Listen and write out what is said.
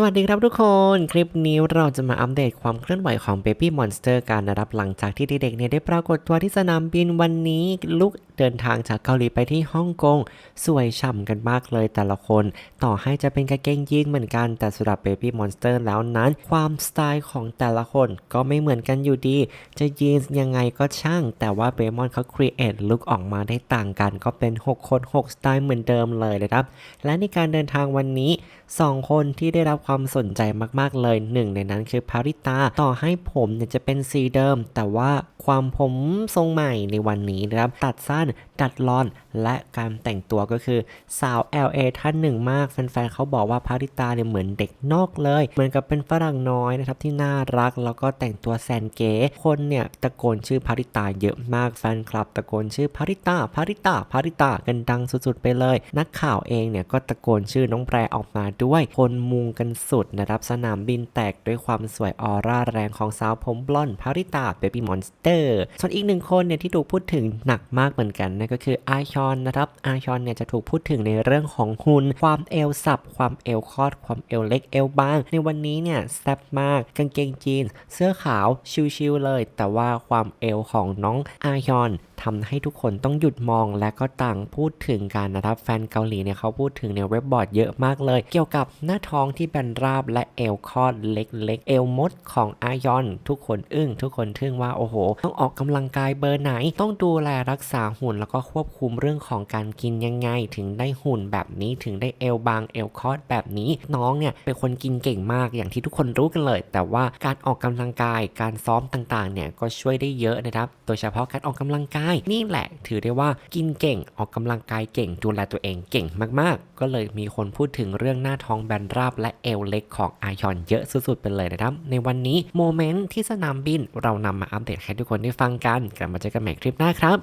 สวัสดีครับทุกคน คลิปนี้เราจะมาอัปเดตความเคลื่อนไหวของ Baby Monster กันนะครับหลังจากที่เด็กๆเนี่ยได้ปรากฏตัวที่สนามบินวันนี้ ลูก เดินทางจากเกาหลีไปที่ฮ่องกงสวยฉ่ำกันมากเลยแต่ละคน ต่อให้จะเป็นกางเกงยีนเหมือนกันแต่สำหรับ Baby Monster แล้วนั้น ความสไตล์ของแต่ละคนก็ไม่เหมือนกันอยู่ดี จะยีนยังไงก็ช่าง แต่ว่าเบมอนเขาครีเอทลุคออกมาได้ต่างกันก็เป็น 6 คน 6 สไตล์เหมือนเดิมเลยนะครับ และในการเดินทางวันนี้ 2 คนที่ได้รับความสนใจมากๆเลยหนึ่งในนั้นคือพาริตาต่อให้ผมเนี่ยจะเป็นสีเดิม แต่ว่าความผมทรงใหม่ในวันนี้นะครับตัดสั้นดัดลอน และการแต่งตัวก็คือสาว LA ท่านหนึ่งมาก แฟนๆเขาบอกว่าพาริตาเนี่ยเหมือนเด็กนอกเลย เหมือนกับเป็นฝรั่งน้อยนะครับที่น่ารักแล้วก็แต่งตัวแสนเก๋คนเนี่ยตะโกนชื่อพาริตาเยอะมากแฟนคลับ ตะโกนชื่อพาริตาพาริตาพาริตากันดังสุดๆไปเลย นักข่าวเองเนี่ยก็ตะโกนชื่อน้องแปรออกมาด้วยคนมุงกันสุดนะครับสนามบินแตกด้วยความสวยออร่าแรงของสาวผมบลอนด์พาริตาเบบี้มอนสเตอร์ส่วนอีกหนึ่งคนเนี่ยที่ถูกพูดถึงหนักมากเหมือนกันนั่นก็คืออาชอนนะครับอาชอนเนี่ยจะถูกพูดถึงในเรื่องของหุ่นความเอวสับ ความเอวคอด ความเอวเล็กเอวบาง ในวันนี้เนี่ยแซ่บมากกางเกงจีน เสื้อขาวชิวๆเลย แต่ว่าความเอวของน้องอาชอน ทำให้ทุกคนต้องหยุดมองและก็ต่างพูดถึงกันนะครับ แฟนเกาหลีเนี่ยเขาพูดถึงในเว็บบอร์ดเยอะมากเลย เกี่ยวกับหน้าท้องที่แบนราบและเอวคอดเล็กๆ เอวมดของอายอน ทุกคนอึ้งทุกคนทึ่งว่าโอ้โห ต้องออกกำลังกายเบอร์ไหน ต้องดูแลรักษาหุ่นแล้วก็ควบคุมเรื่องของการกินยังไง ถึงได้หุ่นแบบนี้ถึงได้เอวบางเอวคอดแบบนี้ น้องเนี่ยเป็นคนกินเก่งมากอย่างที่ทุกคนรู้กันเลย แต่ว่าการออกกำลังกายการซ้อมต่างๆเนี่ยก็ช่วยได้เยอะนะครับ โดยเฉพาะการออกกำลังกายนี่แหละถือได้ว่ากินเก่งออกกำลังกายเก่งดูแลตัวเองเก่งมากๆ ก็เลยมีคนพูดถึงเรื่องหน้าท้องแบนราบและเอวเล็กของอายอนเยอะสุดๆไปเลยนะครับ ในวันนี้โมเมนต์ที่สนามบินเรานำมาอัปเดตให้ทุกคนได้ฟังกันกลับมาเจอกันใหม่คลิปหน้าครับ